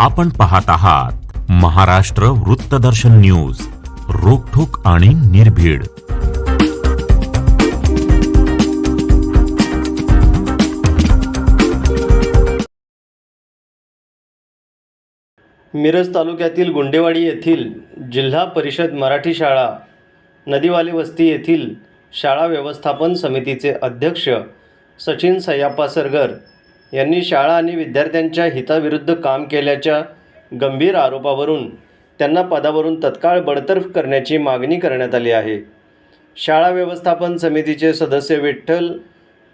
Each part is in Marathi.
आपण पाहत आहात महाराष्ट्र वृत्तदर्शन न्यूज रोखोक आणि निर्भीड. मिरज तालुक्यातील गुंडेवाडी येथील जिल्हा परिषद मराठी शाळा नदीवाली वस्ती येथील शाळा व्यवस्थापन समितीचे अध्यक्ष सचिन सय्याप्पा सरगर यांनी शाळा आणि विद्यार्थ्यांच्या हिताविरुद्ध काम केल्याच्या गंभीर आरोपावरून त्यांना पदावरून तत्काळ बडतर्फ करण्याची मागणी करण्यात आली आहे. शाळा व्यवस्थापन समितीचे सदस्य विठ्ठल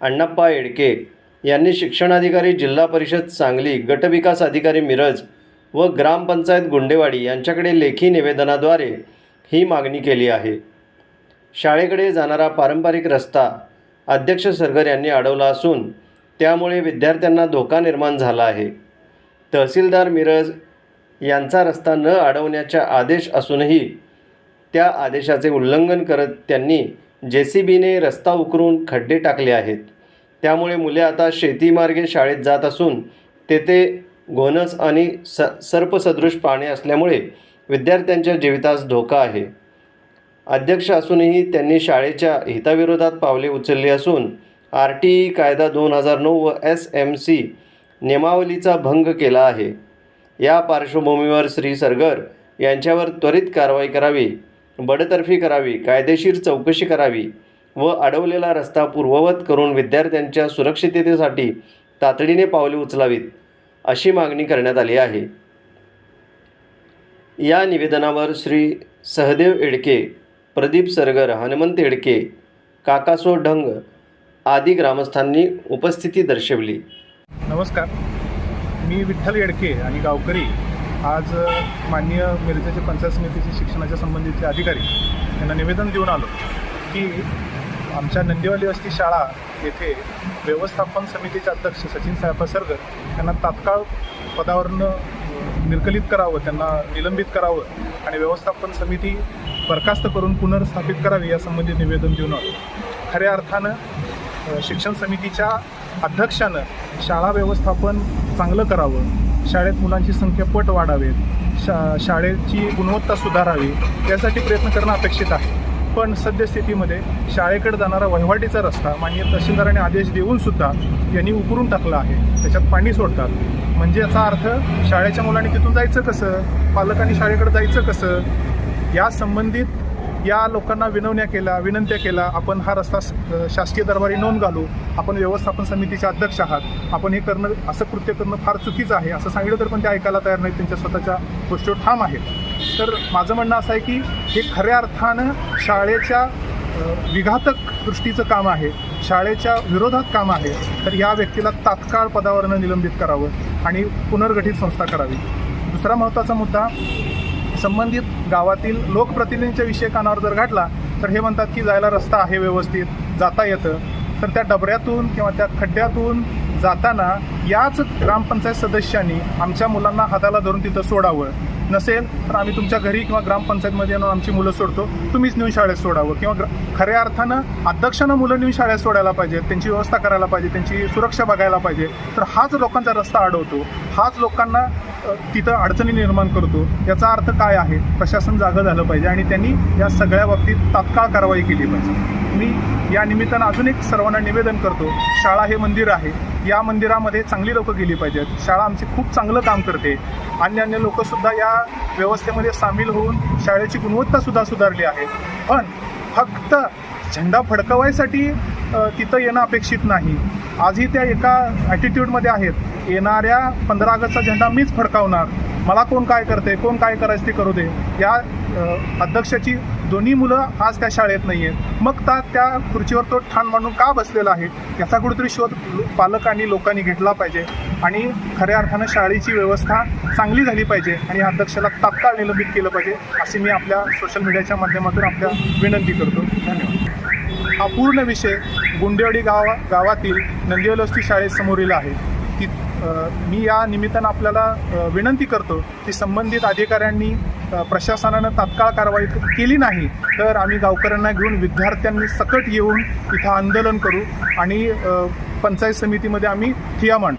अण्णाप्पा येडके यांनी शिक्षणाधिकारी जिल्हा परिषद सांगली गटविकास अधिकारी मिरज व ग्रामपंचायत गुंडेवाडी यांच्याकडे लेखी निवेदनाद्वारे ही मागणी केली आहे. शाळेकडे जाणारा पारंपरिक रस्ता अध्यक्ष सरगर यांनी अडवला असून त्यामुळे विद्यार्थ्यांना धोका निर्माण झाला आहे. तहसीलदार मिरज यांचा रस्ता न अडवण्याचा आदेश असूनही त्या आदेशाचे उल्लंघन करत त्यांनी जे सी बीने रस्ता उकरून खड्डे टाकले आहेत. त्यामुळे मुले आता शेतीमार्गे शाळेत जात असून तेथे घोणस आणि स सर्पसदृश पाणी असल्यामुळे विद्यार्थ्यांच्या जीवितास धोका आहे. अध्यक्ष असूनही त्यांनी शाळेच्या हिताविरोधात पावले उचलली असून आर टी ई कायदा दोन हजार नऊ व एस एम सी नियमावलीचा भंग केला आहे. या पार्श्वभूमीवर श्री सरगर यांच्यावर त्वरित कारवाई करावी बडतर्फी करावी कायदेशीर चौकशी करावी व अडवलेला रस्ता पूर्ववत करून विद्यार्थ्यांच्या सुरक्षिततेसाठी तातडीने पावले उचलावीत अशी मागणी करण्यात आली आहे. या निवेदनावर श्री सहदेव एडके प्रदीप सरगर हनुमंत एडके काकासो ढंग आदी ग्रामस्थांनी उपस्थिती दर्शवली. नमस्कार. मी विठ्ठल येडके आणि गावकरी आज माननीय मिरजेचे पंचायत समितीचे शिक्षणाच्या संबंधितचे अधिकारी यांना निवेदन देऊन आलो की आमच्या नंदीवाली वस्ती शाळा येथे व्यवस्थापन समितीचे अध्यक्ष सचिन साहेब सरगर यांना तात्काळ पदावरनं निर्कलित करावं त्यांना निलंबित करावं आणि व्यवस्थापन समिती बरखास्त करून पुनर्स्थापित करावी यासंबंधी निवेदन देऊन आलो. खऱ्या अर्थानं शिक्षण समितीच्या अध्यक्षानं शाळा व्यवस्थापन चांगलं करावं शाळेत मुलांची संख्या पट वाढावेत शा शाळेची गुणवत्ता सुधारावी यासाठी प्रयत्न करणं अपेक्षित आहे. पण सद्यस्थितीमध्ये शाळेकडे जाणारा वहिवाटीचा रस्ता मान्य तहसीलदाराने आदेश देऊन सुद्धा यांनी उकरून टाकला आहे. त्याच्यात पाणी सोडतात. म्हणजे याचा अर्थ शाळेच्या मुलांनी तिथून जायचं कसं? पालकांनी शाळेकडे जायचं कसं? या संबंधित या लोकांना विनवण्या केल्या विनंत्या केल्या आपण हा रस्ता शासकीय दरबारी नोंद घालू. आपण व्यवस्थापन समितीचे अध्यक्ष आहात. आपण हे करणं असं कृत्य करणं फार चुकीचं आहे. असं सांगितलं तर पण ते ऐकायला तयार नाहीत. त्यांच्या स्वतःच्या गोष्टीवर ठाम आहेत. तर माझं म्हणणं असं आहे की हे खऱ्या अर्थानं शाळेच्या विघातक दृष्टीचं काम आहे. शाळेच्या विरोधात काम आहे. तर या व्यक्तीला तात्काळ पदावरनं निलंबित करावं आणि पुनर्गठित संस्था करावी. दुसरा महत्त्वाचा मुद्दा संबंधित गावातील लोकप्रतिनिधींच्या विषय कानावर जर घातला तर हे म्हणतात की जायला रस्ता आहे व्यवस्थित जाता येतं. तर त्या डबऱ्यातून किंवा त्या खड्ड्यातून जाताना याच ग्रामपंचायत सदस्यांनी आमच्या मुलांना हाताला धरून तिथं सोडावं. नसेल तर आम्ही तुमच्या घरी किंवा ग्रामपंचायतमध्ये येऊन आमची मुलं सोडतो. तुम्हीच नेऊन शाळेत सोडावं किंवा ग्र खऱ्या अर्थानं अध्यक्षानं मुलं नेऊन शाळेत सोडायला पाहिजे त्यांची व्यवस्था करायला पाहिजे त्यांची सुरक्षा बघायला पाहिजे. तर हाच लोकांचा रस्ता अडवतो. हाच लोकांना तिथं अडचणी निर्माण करतो. याचा अर्थ काय आहे? प्रशासन जागं झालं पाहिजे आणि त्यांनी या सगळ्या बाबतीत तात्काळ कारवाई केली पाहिजे. मी या निमित्तानं अजून एक सर्वांना निवेदन करतो. शाळा हे मंदिर आहे. या मंदिरामध्ये चांगली लोकं गेली पाहिजेत. शाळा आमची खूप चांगलं काम करते. अन्य अन्य लोकंसुद्धा या व्यवस्थेमध्ये सामील होऊन शाळेची गुणवत्तासुद्धा सुधारली आहे. पण फक्त झेंडा फडकवायसाठी तिथं येणं अपेक्षित नाही. आजही त्या एका ॲटिट्यूडमध्ये आहेत. येणाऱ्या पंधरा ऑगस्टचा झेंडा मीच फडकावणार. मला कोण काय करते कोण काय करायचं ते करू दे. या अध्यक्षाची दोन्ही मुलं आज त्या शाळेत नाही आहेत मग त्या त्या खुर्चीवर तो ठाण मांडून का बसलेला आहे? याचा कुठेतरी शोध पालकांनी लोकांनी घेतला पाहिजे. आणि खऱ्या अर्थानं शाळेची व्यवस्था चांगली झाली पाहिजे आणि या अध्यक्षाला तात्काळ निलंबित केलं पाहिजे अशी मी आपल्या सोशल मीडियाच्या माध्यमातून आपल्या विनंती करतो. धन्यवाद. हा पूर्ण विषय गुंडेवाडी गावा गावातील नंदिवलस्ती शाळेसमोरील आहे. ती मी या निमित्तानं आपल्याला विनंती करतो की संबंधित अधिकाऱ्यांनी प्रशासनानं तात्काळ कारवाई केली नाही तर आम्ही गावकऱ्यांना घेऊन विद्यार्थ्यांनी सकट येऊन इथं आंदोलन करू आणि पंचायत समितीमध्ये आम्ही ठिया मांडू.